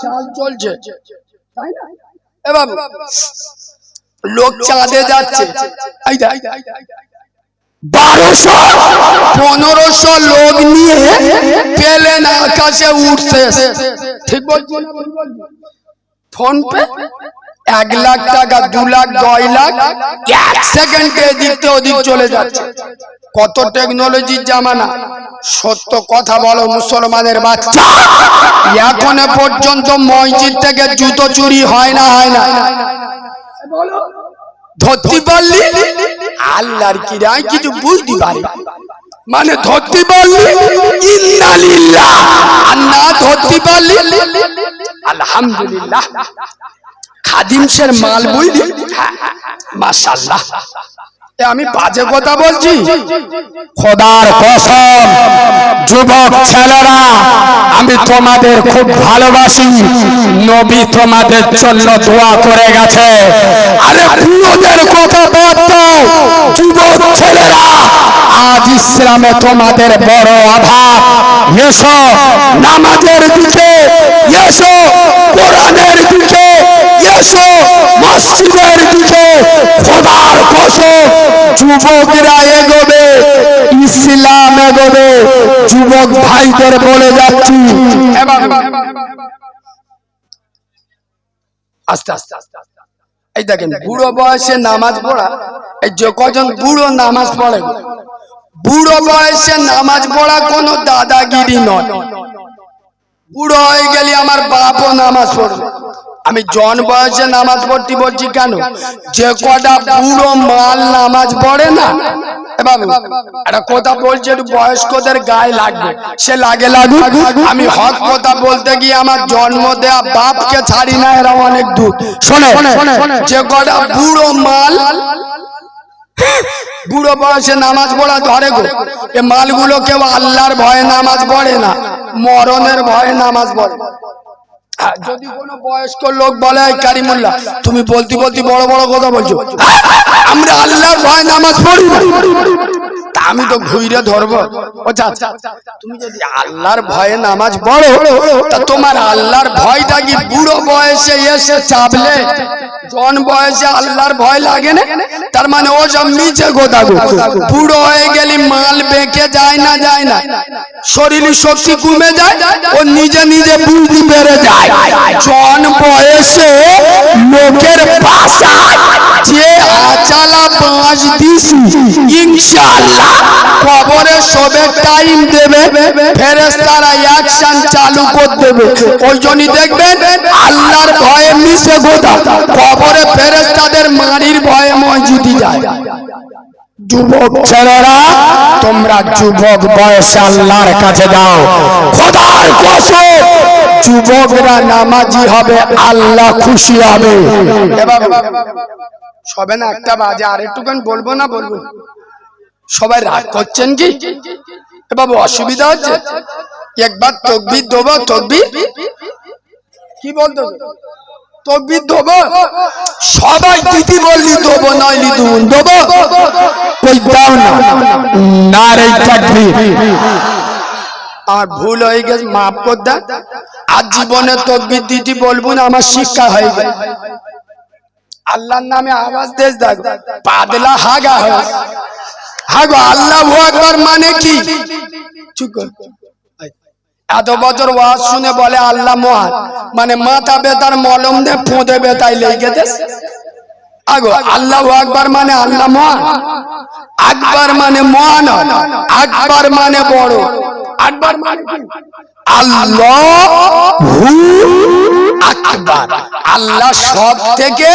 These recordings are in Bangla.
সাল চলছে। তাই না? এ লোক চাঁদে যাচ্ছে। বারোশো পনেরোশো লোক নিয়ে প্লেন আকাশে উঠছে ঠিক বলছি? PhonePe? এক লাখ টাকা দু লাখ দশ লাখ এক সেকেন্ডে এদিক ওদিক চলে যাচ্ছে। কত টেকনোলজির জামানা? সত্য কথা বলো মুসলমানের বাচ্চা। এখনও পর্যন্ত মসজিদ থেকে জুতো চুরি হয় না হয় না। ধরতে পারলি? আল্লাহর কি রে আমি কিছু বুঝতে পারি। মানে ধরতে পারলি? ইন্নালিল্লাহ। আর না ধরতে পারলি? আলহামদুলিল্লাহ। খাদিমসের মাল বুঝলি? মাশাল্লাহ এ আমি বাজে কথা বলছি? খোদার কসম যুবক ছেলেরা আমি তোমাদের খুব ভালোবাসি। নবী তোমাদের জন্য দোয়া করে গেছে। আরে কথা বাদ দাও যুবক ছেলেরা। আজ ইসলামে তোমাদের বড় অভাব এসো নামাজের দিকে এসো কোরআনের দিকে এসো মসজিদের দিকে। খোদার কসম যুবকরা এগোবে ইসলাম এগোবে। যুবক ভাইদের বলে যাচ্ছি। আস্তে আস্তে আস্তে আস্তে। এই দেখেন বুড়ো বয়সে নামাজ পড়া এই যে কজন বুড়ো নামাজ পড়ে গো, বুড়ো বয়সে নামাজ পড়া কোনো দাদাগিরি নয়। বুড়ো হয়ে গেলে আমার বাপও নামাজ পড়বে। আমি জন বয়সে নামাজ পড়তে বলছি কেন? যে কটা বুড়ো মাল নামাজ পড়ে না। বাবু একটা কথা বলছে একটু বয়স্কদের গায়ে লাগবে। সে লাগে লাগুক। আমি হক কথা বলতে গিয়ে আমার জন্ম দেয়া বাপকে ছাড়ি না এরা অনেক দূর। শোনে যে কটা বুড়ো মাল বুড়ো বয়সে নামাজ পড়া ধরে গো। এ মালগুলো কেউ আল্লাহর ভয়ে নামাজ পড়ে না, মরণের ভয়ে নামাজ পড়ে। যদি কোনো বয়স্ক লোক বলে, "এই কারিমুল্লাহ, তুমি বলতে বলতে বড় বড় কথা বলছো। আমরা আল্লাহর ভয়ে নামাজ পড়ি আমি তো ঘুরে ধরবো। তুমি যদি আল্লাহর ভয়ে নামাজ পড়ো, তা তোমার আল্লাহর ভয়টা কি বুড়ো বয়সে এসে চাপলে, জন বয়সে আল্লাহর ভয় লাগে না? তার মানে ও সব নিচে গোদা বুড়ো হয়ে গেলি মাল বেঁকে যায় না যায় না। শরীরের শক্তি কমে যায়, ও নিজে নিজে বুদ্ধি বেড়ে যায়। জন বয়সে লোকের যে আচালা বাঁশ দিছি, ইনশাআল্লাহ কবরে সবে টাইম দেবে, ফেরেশতারা অ্যাকশন চালু করে দেবে। ওই জন্যই দেখবেন আল্লাহর ভয়ে মিশে গোদা, কবরে ফেরেশতাদের মারির ভয়ে মসজিদে যায়। যুবক ছেলেরা, তোমরা যুবক বয়সে আল্লাহর কাছে যাও। খোদার কসম যুবকরা নামাজি হবে, আল্লাহ খুশি হবে। সবে না একটা বাজে, আর একটুখান বলব না বলব? সবাই রাগ করছেন কি? বাবু, অসুবিধা হচ্ছে? একবার তকবির দেবো, তকবির? কি বলতো? তকবির দেবো? সবাই দিদি বললি দেবো নইলি দুন দেবো। কই দাও না। নারে তাকবীর। আমার ভুল হয়ে গেছে, মাফ কর দা। আর জীবনে তকবির দিদি বলব না, আমার শিক্ষা হয়ে গেছে। আল্লাহর নামে আওয়াজ দেশ দেখো পাদলা হাগা হয়। হাগো, আল্লাহ একবার মানে কি? চুপ। এত বছর ওয়াজ শুনে বলে আল্লাহ মহান। মানে মাথা বেতার মলম দে ফোঁদে বেতাই লেগে দেশ আগো, আল্লাহ আকবার মানে আল্লাহ মহান। আকবার মানে মহান, আকবার মানে বড়। কি? আল্লাহ আল্লাহ সব থেকে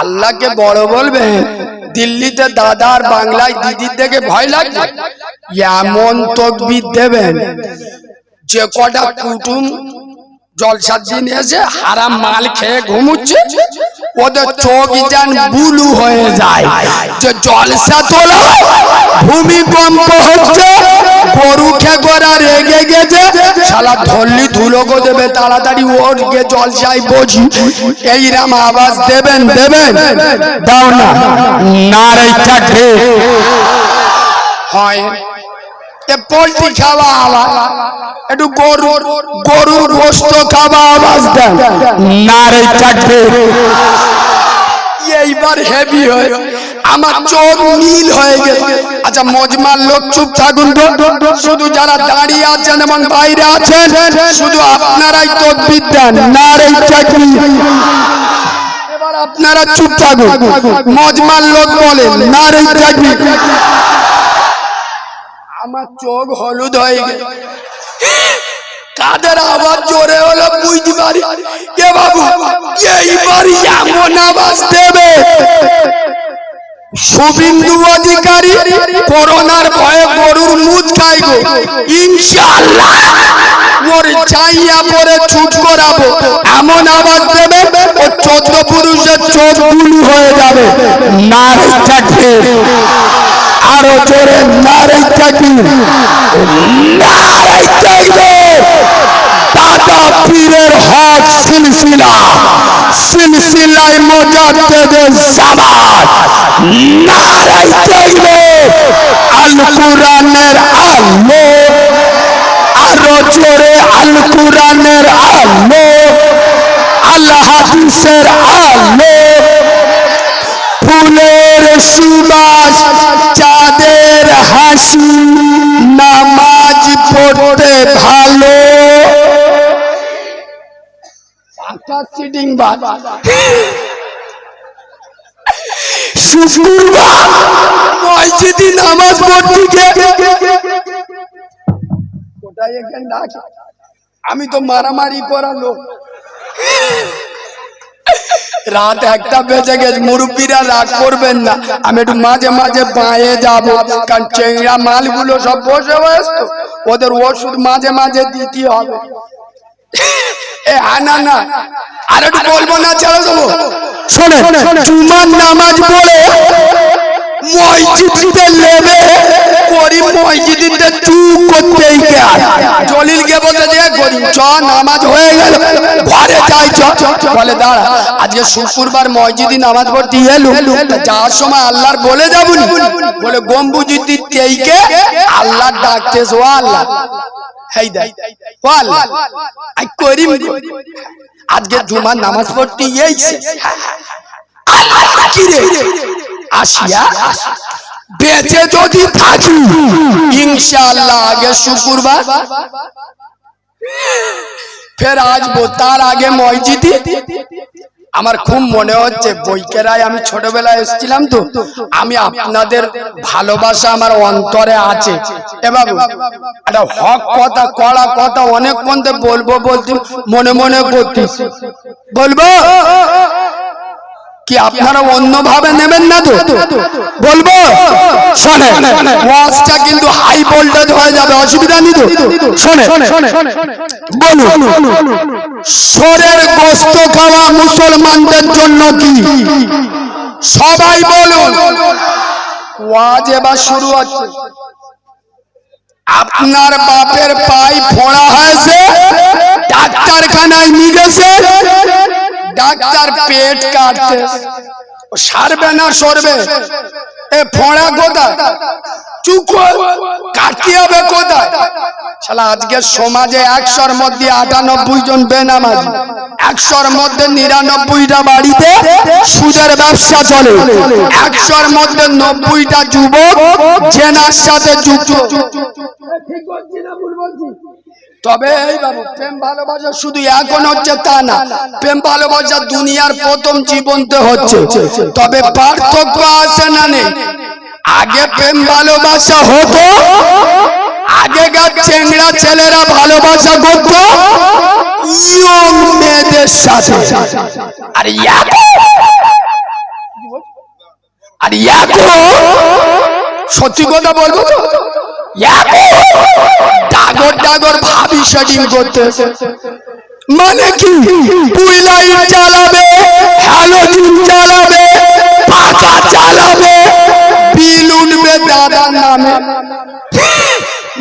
আল্লাহকে বড় বলবে। দিল্লিতে দাদা আর বাংলায় দিদির থেকে ভয় লাগছে এমন তকবির দেবেন, যে কটা কুটুম জলসার দিন এসে মাল খেয়ে ঘুমুচ্ছে, ওদের চোখ যেন বুলু হয়ে যায়। যে জলসা তোলা, ভূমিকম্প হচ্ছে গরু খেগোরা রেগে গেছে। শালা ধরলি ধুলোগো দেবে, তাড়াতাড়ি ওর গে গরুর গোস্ত খাওয়া আওয়াজ দেন। এইবার হেভি হয়ে। আমার চোখ নীল হয়ে গেছে। আচ্ছা মজমার লোক চুপ থাকুন শুধু যারা দাঁড়িয়ে আছেন এবং বাইরে আছেন শুধু আপনারাই তদবির দেন এবার আপনারা চুপ থাকুন। মজমার লোক বলেন তাকবীর আমার চোখ হলুদ হয়ে গেছে। কাদের আওয়াজ জোরে হলো বুঝতে পারি? কে বাবু? এইবার এমন আওয়াজ শুভিন্দু অধিকারী করোনার ভয়ে গরুর মুদ খাইব। ইনশাআল্লাহ ওর চাইয়া পরে ছুট করাবো। এমন আওয়াজ দেবে ও চোদ্দ পুরুষের চোখ বুলু হয়ে যাবে। নারে তাকবীর আরও জোরে নারে তাকবীর নারে দাদা পীরের হক সিলসিলা। সিলসিলায় মুজাদ্দিদের জামান নারে তাকবীর আল কুরআনের আলো। আরও জোরে আল কুরআনের আলো। আল্লাহ হাদিসের আলো। ফুলের সুবাস, চাঁদের হাসি। সিটিং বাদ শুক্রবার মসজিদে নামাজ পড়তে গিয়ে কোথায় এখানে ডাকে? আমি তো মারামারি করা লোক। রাত একটা বেজে গেছে মুরব্বীরা রাগ করবেন না। আমি একটু মাঝে মাঝে বাঁয়ে যাব কারণ চেংড়া মালগুলো সব বসে বয়স তো ওদের ওষুধ মাঝে মাঝে দিতে হবে। এ হ্যাঁ না না। আর একটু বলব না ছেড়ে দেবো। শোনে জুমার নামাজ পড়ে মসজিদে নেবে করিম মসজিদে চু করতেই গে জলিল গে বলতে যে করিম চ নামাজ হয়ে গেল ঘরে যাই চ। বলে দাঁড়া আজকে শুক্রবার মসজিদে নামাজ পড়তে এলু যাওয়ার সময় আল্লাহর বলে যাব বলে গম্বুজিতে তেইকে আল্লাহ ডাকতে ও আল্লাহ। আই করিম। আজকে জুমার নামাজ পড়তে এইছে আল্লাহ কি রে আসিয়া। বেঁচে যদি থাকি ইনশাআল্লাহ আগে শুক্রবার। ফের আসব তার আগে মসজিদে। আমার খুব মনে হচ্ছে বৈকেরায় আমি ছোটবেলায় এসেছিলাম তো। আমি আপনাদের ভালোবাসা আমার অন্তরে আছে। এ বাবু একটা হক কথা কড়া কথা অনেকক্ষণ মধ্যে বলব বলতে মনে মনে করতে বলব? কি আপনারা অন্যভাবে নেবেন না তো? বলব? শোনে ওয়াজটা কিন্তু হাই ভোল্টেজ হয়ে যাবে অসুবিধা নেই তো? শোনে বলুন সরের গোস্ত খাওয়া মুসলমানদের জন্য কি? সবাই বলুন। ওয়াজ এবার শুরু হচ্ছে। আপনার বাপের পাই ফোড়া হয়েছে ডাক্তারখানায় নিয়ে গেছে ডাক্তার পেট কাটতে। সারবে না, সরবে। এ ফোড়া কোথায় চুপ কাটতে হবে কোথায় শালা আজকের সমাজে একশোর মধ্যে আটানব্বই জন বেনামাজ। একশোর মধ্যে নিরানব্বইটা বাড়িতে সুদের ব্যবসা চলে। একশোর মধ্যে নব্বইটা যুবক জেনার সাথে যুক্ত। তবে প্রেম ভালোবাসা শুধু এখন হচ্ছে তা না। প্রেম ভালোবাসা দুনিয়ার প্রথম জীবনতে হচ্ছে। তবে পার্থক্য আছে না নেই। আগে প্রেম ভালোবাসা হতো, আগেকার চেংড়া ছেলেরা ভালোবাসা করত। মেয়েদের সাথে। আর আর সত্যি কথা বলব তো? ডাগর ডাগর ভাবি সেটিং করতে। মানে কি? পুইলাইট চালাবে হ্যালোজিন চালাবে পাকা চালাবে বিল উঠবে দাদার নামে।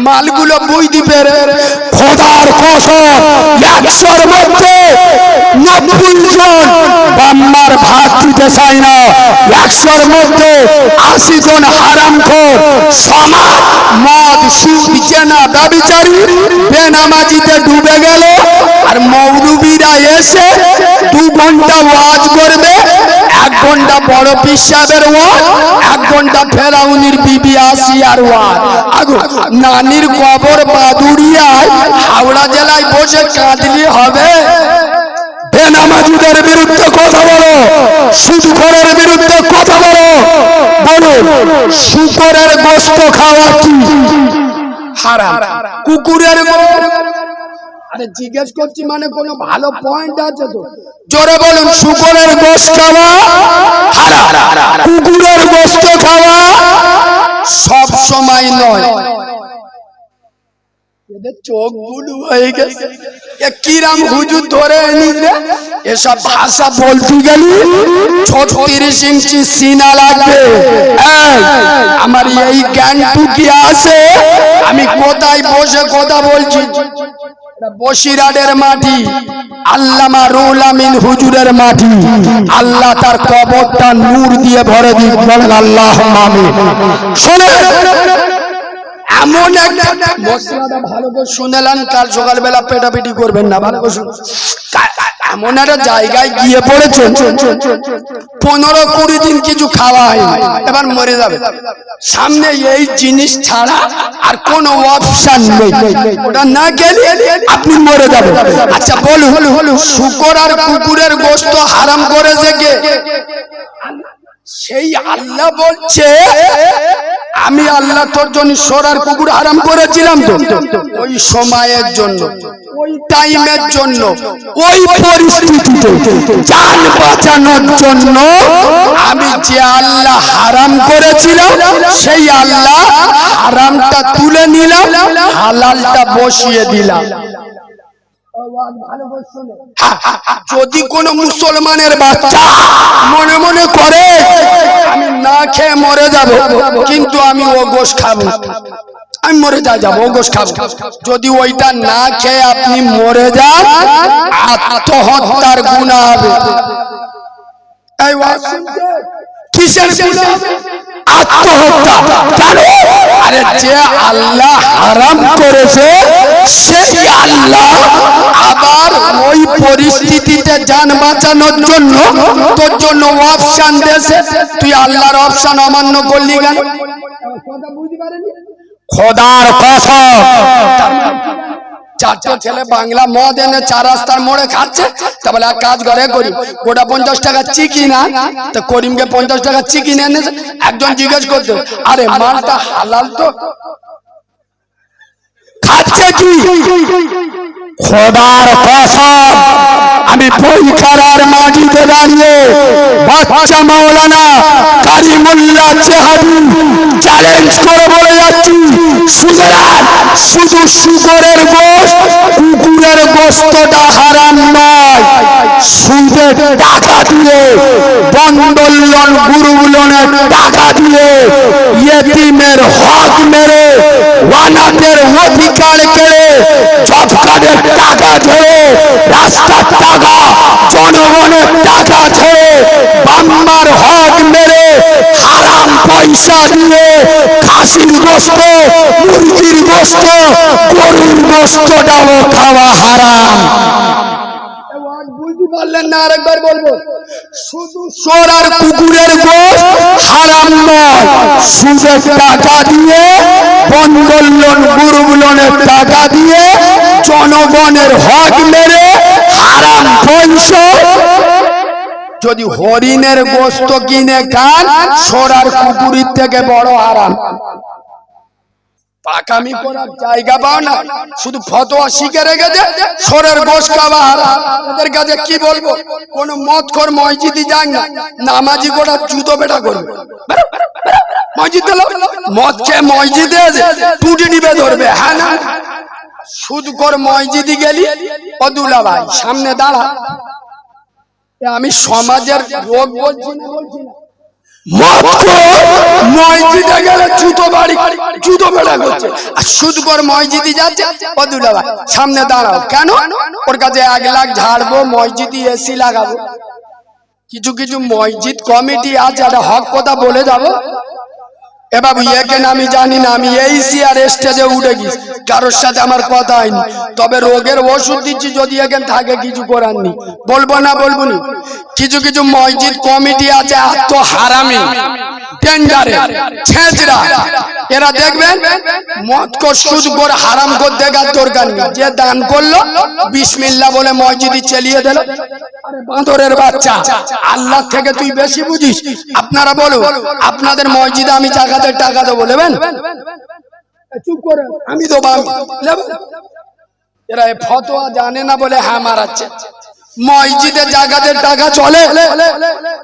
মালগুলো বুঝতে পেরে খোদার মধ্যে না। বেনামাজিতে ডুবে গেল আর মৌলবীরা এসে দু ঘণ্টা ওয়াজ করবে, এক ঘণ্টা বড় পিসাবের ওয়াজ, এক ঘণ্টা ফেরাউনির বিবি আসিয়ার ওয়াজ। আগো নানির কবর বাদুড়িয়ায় হাওড়া জেলায় বসে কাঁদলি হবে। বেনামাজিদের বিরুদ্ধে কথা বলো, সুদখোরের বিরুদ্ধে কথা বলো, বলুন শুকরের গোস্ত খাওয়া কি? কুকুরের আরে জিজ্ঞেস করছি মানে কোনো ভালো পয়েন্ট আছে তো? জোরে বলুন শুকরের গোস্ত খাওয়া কুকুরের গোস্ত খাওয়া সব সময় নয়। এদের চোখ বুলু হয়ে গেছে। কিরাম হুজুর ধরে এনেছে এসব ভাষা বলতে গেলি? ছত্রিশ ইঞ্চি সিনা লাগবে। এই, আমার এই জ্ঞানটুকি আছে। আমি কোথায় বসে কথা বলছি? এটা বসিরাটের মাটি আল্লামা রুল আমিন হুজুরের মাটি। আল্লাহ তার কবরটা নূর দিয়ে ভরে দিক বলেন আল্লাহ আমিন। শোনে এমন একটা ভালো করে শুনেলেন কাল সকালবেলা পেটাপিটি করবেন না, ভালো করে এমন একটা জায়গায় গিয়ে পড়েছেন, পনেরো কুড়ি দিন কিছু খাওয়া হয়নি, এবার মরে যাবে। সামনে এই জিনিস ছাড়া আর কোনো অপশন নেই। ওটা না গেলে আপনি মরে যাবেন। আচ্ছা বলুন, শুকর আর কুকুরের গোস্ত হারাম করে কে? সেই আল্লাহ বলছে, আমি আল্লাহ তোর জন্য সরার কুকুর আরাম করেছিলাম তো। ওই সময়ের জন্য, ওই টাইমের জন্য, ওই পরিস্থিতিতে জান বাঁচানোর জন্য আমি যে আল্লাহ হারাম করেছিলাম, সেই আল্লাহ হারামটা তুলে নিলাম, হালালটা বসিয়ে দিলাম। যদি কোন মুসলমানের বাচ্চা মনে মনে করে আমি না খেয়ে মরে যাব কিন্তু আমি ও গোশ খাব আমি মরে যা যাব গোশ খাব যদি ওইটা না খেয়ে আপনি মরে যান আত্মহত্যার গুণা হবে? কিসের গুণা? আত্মহত্যা। কেন আরে যে আল্লাহ হারাম করেছে, সেই আল্লাহ আবার ওই পরিস্থিতিতে যান বাঁচানোর জন্য তোর জন্য অপশন দেশে তুই আল্লাহর অপশন অমান্য করলি কেন? খোদার কসম। চারটে ছেলে বাংলা মদ এনে চার রাস্তার মোড়ে খাচ্ছে। তা বলে, এক কাজ করে করিম গোটা পঞ্চাশ টাকা চিকি না তো করিমকে পঞ্চাশ টাকা চিকি এনেছে একজন জিজ্ঞেস করতো আরে মালটা হালাল তো? খাচ্ছে কি? খোদার কসম, আমি পরীক্ষার মাটিতে দাঁড়িয়ে বাচ্চা মাওলানা কারিমুল্লাহ চেহারি চ্যালেঞ্জ করে বলে যাচ্ছি। সুতরাং শুধু শুকরের গোশ কুকুরের গোস্তটা হারাম নয়। সুদের টাকা দিয়ে, বন্দোলন, গুরুগুলনের টাকা দিয়ে, ইয়েতিমের হক মেরে ওয়ানাদের অধিকার কেড়ে জব টাকা ছেড়ে, রাস্তার টাকা জনগণের টাকা ছেড়ে, বাম্মার হক মেরে, হারাম পয়সা দিয়ে খাসির গোস্ত, মুরগির গোস্ত, গরুর গোস্তটাও খাওয়া হারাম। বুঝতে না আরেকবার বলব। শুধু আর কুকুরের গোশ হারাম নয়। সুদের টাকা দিয়ে বন্দোলন গুরুগুলনের টাকা দিয়ে, জনগণের হক মেরে হারাম যদি হরিণের গোস্ত কিনে খান সোরার কুকুরের থেকে বড় হারাম। পাকামি করার জায়গা পাও না। শুধু ফতোয়া শিখে রেখেছে, সরের গোস খাওয়া এদের কাছে কি বলব? কোন মদ কর মসজিদে যান না। নামাজি গোটা জুতো বেটা করবে। মসজিদ মদ খেয়ে মসজিদে টুটি নিবে ধরবে। হ্যাঁ না? সুদ কর মসজিদে গেলি, অদুলা ভাই, সামনে দাঁড়া। আমি সমাজের রোগ বলছি না বলছি না। মসজিদে গেলে বাড়ি আর যাচ্ছে সামনে দাঁড়াও। কেন? ওর কাছে এক লাখ ঝাড়বো, মসজিদে এসি লাগাবো। কিছু কিছু মসজিদ কমিটি আছে, একটা হক কথা বলে যাব। আমি আমি উঠে কারোর সাথে আমার কথা হয়নি। তবে রোগের ওষুধ দিচ্ছি যদি থাকে, কিছু করার বলব না, বলব কিছু কিছু মসজিদ কমিটি আছে এত হারামি ডেঞ্জারে এরা দেখবেন মদ সুদ কর হারাম কর দেখার দরকার নেই। যে দান করল বিসমিল্লা বলে মসজিদি চালিয়ে দিল। বাঁদরের বাচ্চা, আল্লাহ থেকে তুই বেশি বুঝিস। আপনারা বলো, আপনাদের মসজিদে আমি জাকাতের টাকা দেবো, নেবেন? চুপ করে, আমি দেবো এরা ফতোয়া জানে না বলে হ্যাঁ মারাচ্ছে। মসজিদে জাকাতের টাকা চলে?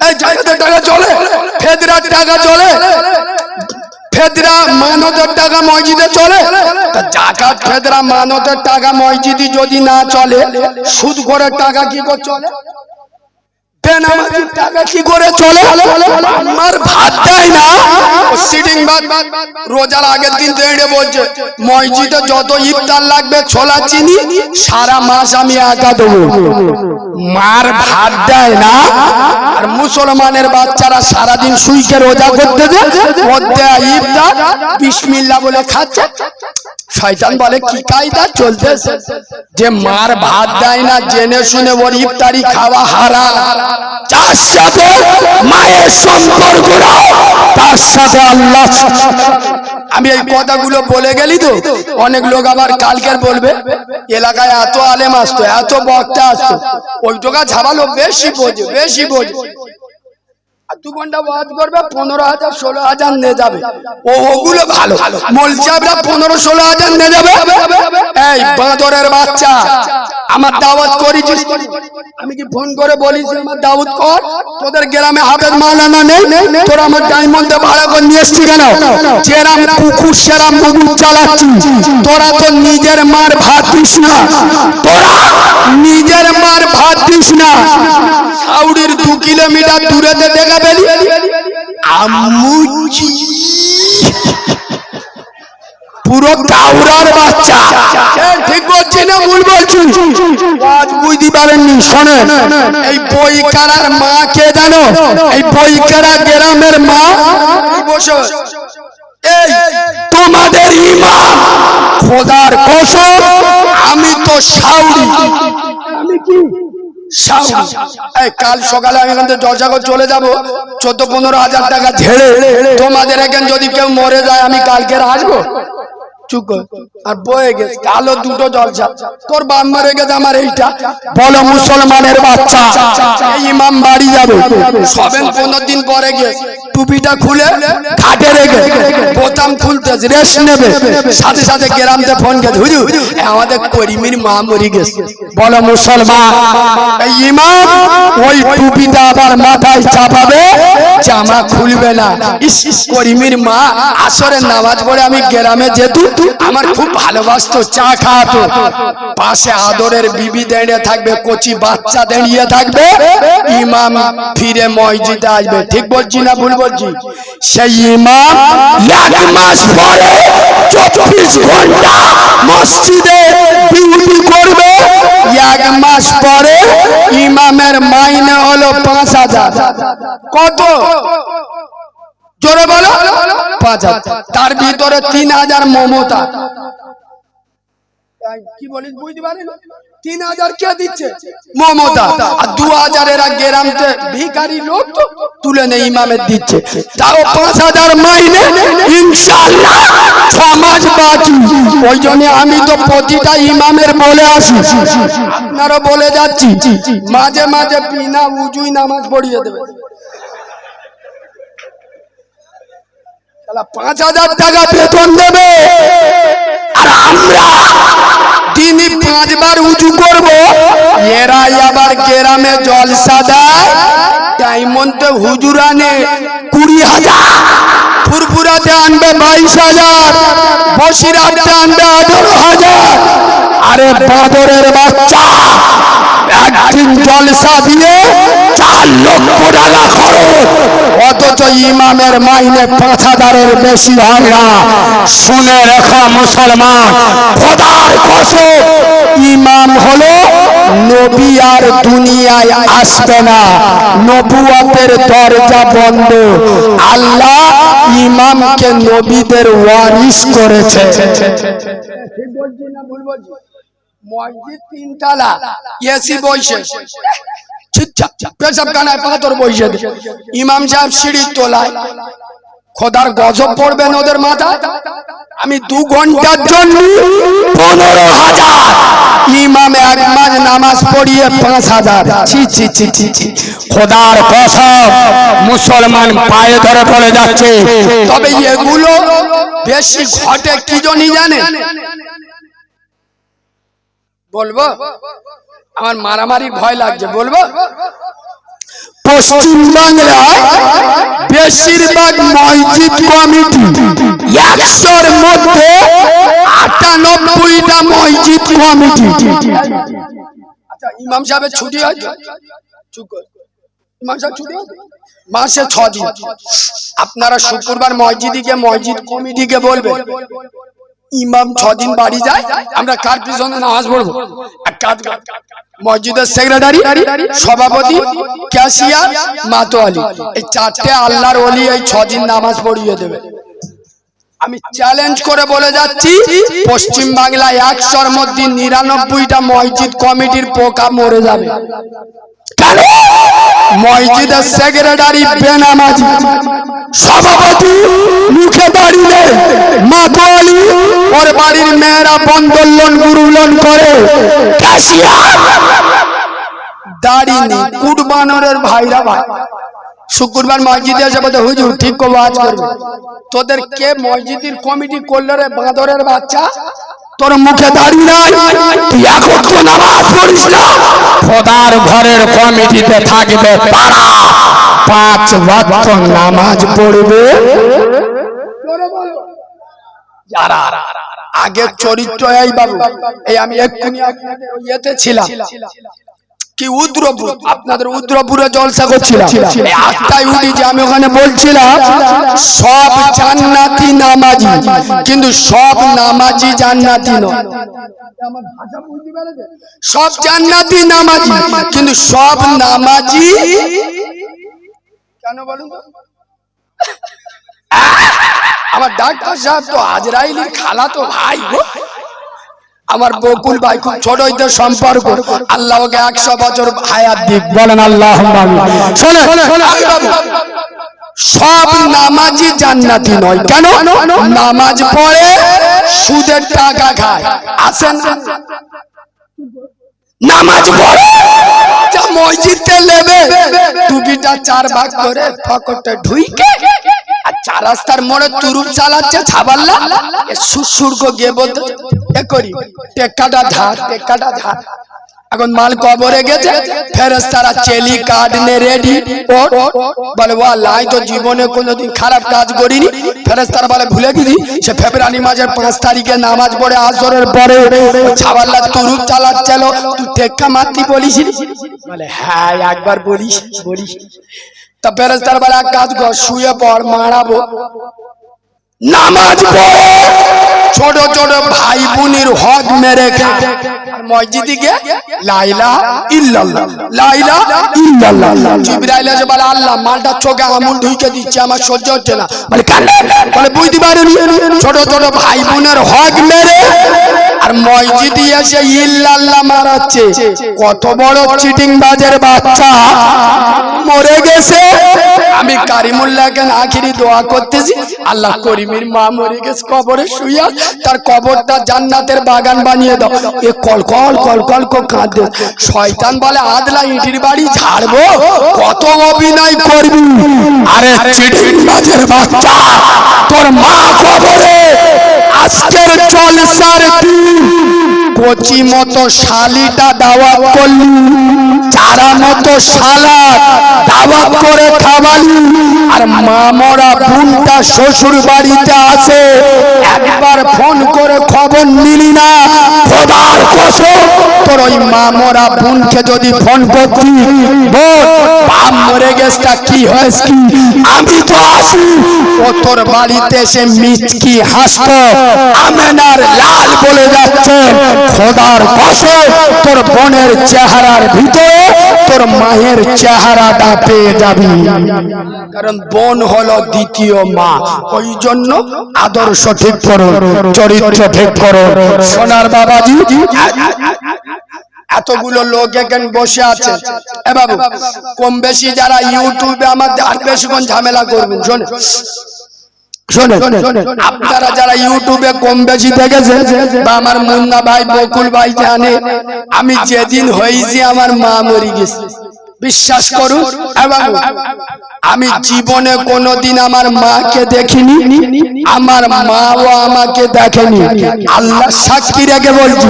এই জাকাতের টাকা চলে? টাকা চলে, ফেদরা মানতের টাকা মসজিদে চলে। ফেদরা মানতের টাকা মসজিদে যদি না চলে, সুদ করে টাকা কি করে চলে? দেয় রোজার আগের দিন যত ইফতার লাগবে, ছোলা, চিনি, সারা মাস আমি দেবো। মার ভাত দেয় না। মুসলমানের বাচ্চারা সারাদিন শুইকে রোজা করতে যে মধ্যে ইফতার বিসমিল্লা বলে খাচ্ছে। শয়তান বলে, কি কায়দা চলতেছে? যে মার ভাত দেয় না, জেনে শুনে ওর ইফতারি খাওয়া হারা যার সাথে মায়ের সম্পর্ক তার সাথে আল্লাহ আমি এই কথাগুলো বলে গেলি তো, অনেক লোক আবার কালকের বলবে, এলাকায় এত আলেম আসতো, এত বক্তা আসতো। ওই টাকা ঝাবালো বেশি বোঝে বেশি বোঝে। তোদের গ্রামে নেই। আমার ডায়মন্ডে ভাড়া করে নিয়ে এসছি কেন? সেরাম চালাচ্ছি তোরা তো নিজের মার ভাত দিস না। তোরা নিজের মার ভাত না। দু কিলোমিটার দূরেতে দেখা পেলি আমুচি পুরো কাউরার বাচ্চা। ঠিক বলছি না ভুল বলছি। আজ বুঝতে পারেননি শোনেন। এই বইকারার মা কে জানো? এই বইকারা গ্রামের মা। এই বসে এই তোমাদের ইমাম খোদার কসম আমি তো সাউরি আমি কি? কাল সকালে আমি এখান থেকে দরজাগর চলে যাব। চোদ্দ পনেরো হাজার টাকা ঝেড়ে তোমাদের এখানে যদি কেউ মরে যায়, আমি কালকে আসব? টুপিটা খুলে খাটে বোতাম রেস্ট নেবে। সাথে সাথে ফোন গেছে আমাদের করিমির মা মরি গেছে। বলো মুসলমান ইমাম ওই টুপিটা আবার মাথায় চাপাবে জামা খুলবে না। ইস, করিমির মা আসরের নামাজ পড়ে আমি গ্রামে যেতু আমার খুব ভালোবাসতো, চা খাওয়াতো। পাশে আদরের বিবি দাঁড়িয়ে থাকবে, কচি বাচ্চা দাঁড়িয়ে থাকবে। ইমাম ফিরে মসজিদে আসবে। ঠিক বলছি না ভুল বলছি? সেই ইমাম এক মাস পরে চব্বিশ ঘণ্টা মসজিদে ডিউটি করবে। এক মাস পরে ইমামের মাইনে হলো পাঁচ হাজার। কত? জোরে বলো। পাঁচ হাজার তার ভিতরে তিন হাজার মমতা। কি বলিস বুঝতে পারেন? তিন হাজার কে দিচ্ছে? মমতা। আর দু হাজার এরা গ্রামতে ভিখারি লোক তো তুলে নেই ইমামের দিচ্ছে। তাও পাঁচ হাজার মাইনে ইনশাল্লাহ ছ মাস বাকি ওই জন্য আমি তো প্রতিটা ইমামের বলে আসি। আপনারা বলে যাচ্ছি। মাঝে মাঝে বিনা উজুই নামাজ পড়িয়ে দেবে। পাঁচ হাজার টাকা বেতন দেবে। আর আমরা তিনি পাঁচবার উঁচু করব। এরাই আবার গ্রামে জলসা দেয়। ডায়মন্ডে হুজুরানে কুড়ি হাজার। ফুরফুরাতে আনবে বাইশ হাজার বসিরাতে আনবে আঠারো হাজার। আরে বাদরের বাচ্চা, একদিন জলসা দিয়ে চার লক্ষ টাকা খরচ। অথচ ইমামের মাইনে পাঁচ হাজারের বেশি হয় না। শুনে রেখা মুসলমান, খোদার কসম, ইমাম হলো নবী আর দুনিয়ায় আসবে না। নবুয়তের দরজা বন্ধ। আল্লাহ ইমামকে নবীদের ওয়ারিস করেছে। ইমাম সাহেব সিঁড়ির তোলায়। খোদার গজব পড়বেন ওদের মাথা? আমি দু ঘণ্টার জন্য পনেরো হাজার। ইমাম এক মাস নামাজ পড়িয়ে পাঁচ হাজার। ছি খোদার কসম মুসলমান পায়ে ধরে পড়ে যাচ্ছে। তবে এগুলো বেশি ঘটে কি জনি জানে? বলব? আমার মারামারি ভয় লাগছে। বলব? পশ্চিম বাংলায় বেশিরভাগ মসজিদ কমিটি একশোর মধ্যে আটানব্বইটা মসজিদ কমিটি। আচ্ছা ইমাম সাহেবের ছুটি হয় মাসে ছ দিন আপনারা শুক্রবার গিয়ে মসজিদ কমিটিকে বলবেন। ইমাম ছ দিন বাড়ি যায়, আমরা কার পিছনে নামাজ পড়ব? মসজিদের সেক্রেটারি সভাপতি ক্যাশিয়ার মাতোয়ালি। এই চারটে আল্লাহর অলি এই ছ দিন নামাজ পড়িয়ে দেবে। আমি চ্যালেঞ্জ করে বলে যাচ্ছি, পশ্চিম বাংলায় একশোর মধ্যে নিরানব্বইটা মসজিদ কমিটির পোকা মরে যাবে। মসজিদের সেক্রেটারি বেনামাজি। সভাপতি মুখে দাঁড়িয়ে ওর বাড়ির মেয়েরা করে। ভাইরা ভাই। শুক্রবার মসজিদে এসে বলতে হুজুর, ঠিক করব, আজ তোদের কে মসজিদের কমিটি করল রে বাঁদরের বাচ্চা? তোর মুখে দাঁড়িয়ে নাই? তুই এখন তো নামাজ পড়িস না? খোদার ঘরের কমিটিতে থাকবে তারা পাঁচ ওয়াক্ত নামাজ পড়বে। আগের চরিত্র এই বাবু, এই আমি এক্ষুনি ইয়েতে ছিলাম। কি উদ্রপুর আপনাদের উদ্রপুরে জলসা করছিলাম। আটটায় উঠি যে আমি ওখানে বলছিলাম সব জান্নাতি নামাজি। কিন্তু সব নামাজি জান্নাতি নয়। আমার ভাষা বুঝতে পেরেছে? সব জান্নাতি নামাজি। কিন্তু সব নামাজি কেন বলুন আমার ডাক্তার সাহেব তো আজরাইলি খালা তো ভাই গো। আমার বকুল ভাই খুব ছোট হইতে সম্পর্ক। আল্লাহ ওকে একশো বছর হায়াত দিক। বলেন আল্লাহ সব নামাজি জান্নাতি নয়। কেন? নামাজ পড়ে সুদের টাকা খায়। আসেন নামাজ পড়ে যা মসজিদে নেবে টুপিটা চার ভাগ করে পকেটে ঢুইকে, আর চার রাস্তার মোড়ে তুরুপ চালাচ্ছে ছাবাল্লা। সুসুর্গ গিয়ে বলতে করি ধার ধার। এখন মাল কবরে গেছে তারা চেলি রেডি বলে তো জীবনে কোনোদিন খারাপ কাজ করিনি। তারা বলে, ভুলে সে ফেব্রুয়ারি মাসের পাঁচ তারিখে নামাজ পড়ে আসরের পরে ছাবাল্লা তুরুপ চালাচ্ছিল। তুই টেক্কা মারতি বলিস? বলে হ্যাঁ একবার বলিস বলিস। তা ফেরেস তারা বলে, এক কাজ কর, শুয়ে পড়, মারাবো। নামাজ পড়ে। ছোট ছোট ভাই বোনের হক মেরে খায় ছোট ছোট ভাই বোনের হক মেরে আর মসজিদে এসে ইল্লাল্লাহ মারাচ্ছে। কত বড় চিটিং বাজের বাচ্চা। মরে গেছে। আমি কারিমুল্লাহকে আখিরি দোয়া করতেছি। আল্লাহ করিমের মা মরে গেছে, কবরে শুইয়া তার কবরটা জান্নাতের বাগান বানিয়ে দাও। এ কল কল কল কল কল, কাঁদে। শয়তান বলে আদলা ইটির বাড়ি ছাড়বো কত অভিনয় করবি? আরে চিঠির মাঝের বাচ্চা, তোর মা খবরে আজকের জলসার দিন। কচি মতো শালিটা দাওয়া করলি। চারা মতো করে খাওয়ালি, আর মামরা বোনটা শ্বশুর বাড়িতে আছে, একবার ফোন করে খবর নিলি না, খোদার তোর ওই মামরা বোনকে যদি ফোন মরে গেছটা কি হয়েছে আমি তো আসি ও তোর বাড়িতে এসে মিচকি হাসতো, আমেনার লাল বলে যাচ্ছে, খোদার কসম, তোর বোনের চেহারার ভিতরে তোর মায়ের চেহারাটা পেয়ে যাবি। কারণ বোন হলো দ্বিতীয় মা। ওই জন্য আদর্শ ঠিক করো, চরিত্র ঠিক করো। সোনার বাবাজি, এতগুলো লোক এখানে বসে আছে। এ বাবু, কম বেশি যারা ইউটিউবে আমার আর বেশিক্ষণ ঝামেলা করবেন শোনে শোনে আপনারা যারা ইউটিউবে কম বেশি দেখেছেন বা আমার মুন্না ভাই বকুল ভাই জানে আমি যেদিন হয়েছি আমার মা মরি গেছে। বিশ্বাস করুন এ বাবু, আমি জীবনে কোনোদিন আমার মাকে দেখিনি আমার মাও আমাকে দেখেনি। আল্লাহ সাক্ষী রেখে বলছি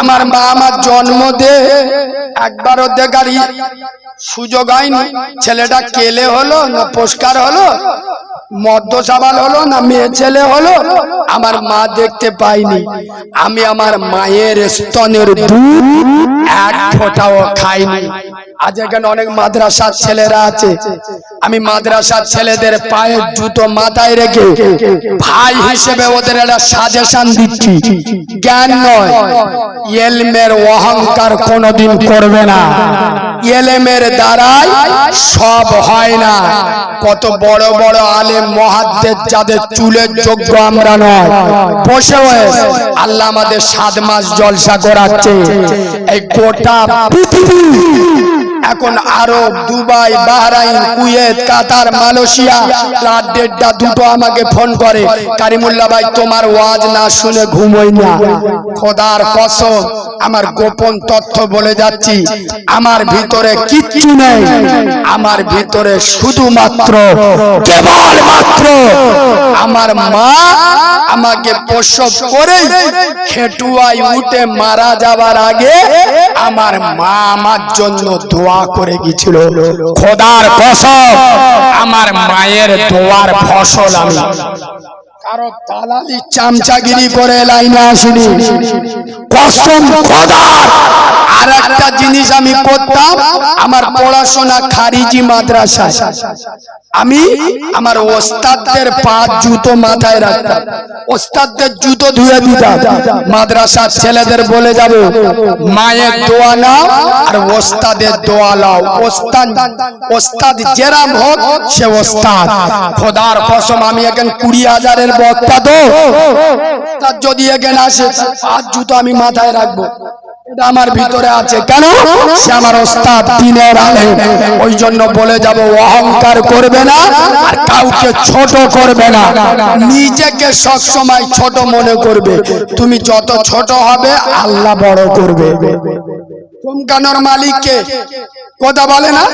আমার মা আমার জন্ম দে একবারও দেখার সুযোগ হয়নি ছেলেটা কেলে হলো না পুরস্কার হলো মদ্য সাবাল হলো না মেয়ে ছেলে হলো আমার মা দেখতে পাইনি। আমি আমার মায়ের স্তনের দুধ এক ফোঁটাও খাইনি। আজ এখানে অনেক মাদ্রাসার ছেলেরা আছে। আমি মাদ্রাসার ছেলেদের পায়ে জুতো মাথায় রেখে ভাই হিসেবে ওদের একটা সাজেশন দিচ্ছি। জ্ঞান নয়, এলমের অহংকার কোনোদিন করবে না। এলেমের দ্বারাই সব হয় না। কত বড় বড় আলেম মহাদ্দের যাদের চুলের যোগ্য আমরা নয়। বসে আল্লাহ আমাদের সাত মাস জলসা করাচ্ছে। এই গোটা পৃথিবী এখন Arab Dubai, Bahrain, Kuwait, Qatar, Malaysia, রাত দেড়টা দুটো আমাকে ফোন করে। কারিমুল্লাহ ভাই, তোমার ওয়াজ না শুনে ঘুমোই না। খোদার কসম, আমার গোপন তথ্য বলে যাচ্ছি, আমার ভিতরে কিচ্ছু নেই। আমার ভিতরে শুধুমাত্র কেবল মাত্র আমার মা আমাকে প্রসব করে খেটুয়ায় উঠে মারা যাবার আগে আমার মা আমার জন্য দোয়া করে গেছিল খোদার কসম আমার মায়ের দোয়ার ফসল আমি কারও দালালি চামচাগিরি করে লাইনে আসিনি। কসম খোদার আর একটা জিনিস আমি করতাম, আমার পড়াশোনা খারিজি আমি আমার ওস্তাদদের পা জুতো মাথায় রাখতাম। ওস্তাদদের জুতো ধুয়ে দিতাম। মাদ্রাসার ছেলেদের বলে যাব, মায়ের দোয়া আর ওস্তাদের দোয়া লাও ওস্তাদ ওস্তাদ জেরাম হোক, সে ওস্তাদ। খোদার কসম, আমি এখন কুড়ি হাজারের আমার ভিতরে আছে। কেন? সে আমার ওস্তাদ দিনের আলে ওই জন্য বলে যাব অহংকার করবে না আর কাউকে ছোট করবে না। নিজেকে সবসময় ছোট মনে করবে। তুমি যত ছোট হবে, আল্লাহ বড় করবে। চমকানোর মালিককে। কথা বলে না?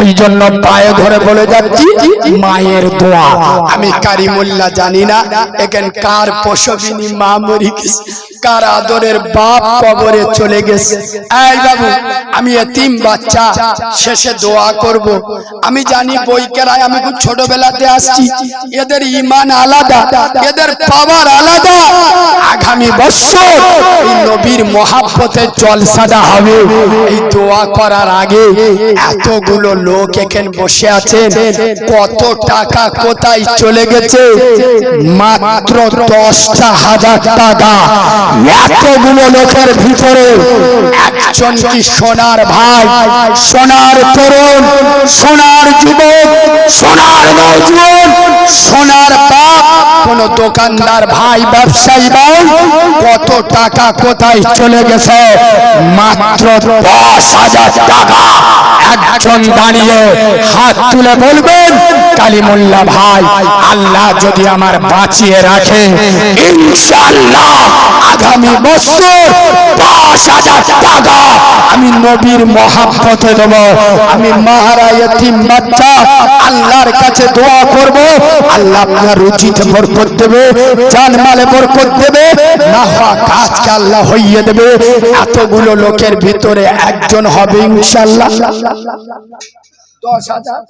ওই জন্য পায়ে ধরে বলে যাচ্ছি মায়ের দোয়া। আমি কারিমুল্লাহ জানি না এখানে কার পশবিনী মা মরি গেছে কার আদরের বাপ কবরে চলে গেছে। এই বাবু আমি এতিম বাচ্চা শেষে দোয়া করব। আমি জানি বইকেরায় আমি খুব ছোটবেলাতে আসছি। এদের ইমান আলাদা এদের পাওয়ার আলাদা। আগামী বছর নবীর মহাব্বতের জলসাটা হবে এই দোয়া করার আগে এতগুলো লোক এখানে বসে আছেন। কত টাকা কোথায় চলে গেছে? মাত্র দশটা হাজার টাকা। এতগুলো লোকের ভিতরে একজন কি সোনার ভাই? সোনার তরুণ, সোনার যুবক, সোনার সোনার বাপ, কোন দোকানদার ভাই, ব্যবসায়ী ভাই, কত টাকা কোথায় চলে গেছে? মাত্র দশ হাজার টাকা। একজন দাঁড়িয়ে হাত তুলে বলবেন, কালিমুল্লাহ ভাই, আল্লাহ যদি আমার বাঁচিয়ে রাখে, ইনশাআল্লাহ আগামী বছর দশ হাজার টাকা আমি নবীর দেব। আমি বাচ্চা, আল্লাহর কাছে দোয়া করব। আল্লাহ আপনার রুচিতে বরকত দেবে, জানমালে বরকত দেবে। না হওয়া কাজকে আল্লাহ হইয়ে দেবে। এতগুলো লোকের ভিতরে একজন হবে ইনশাল্লাহ। দশ হাজার।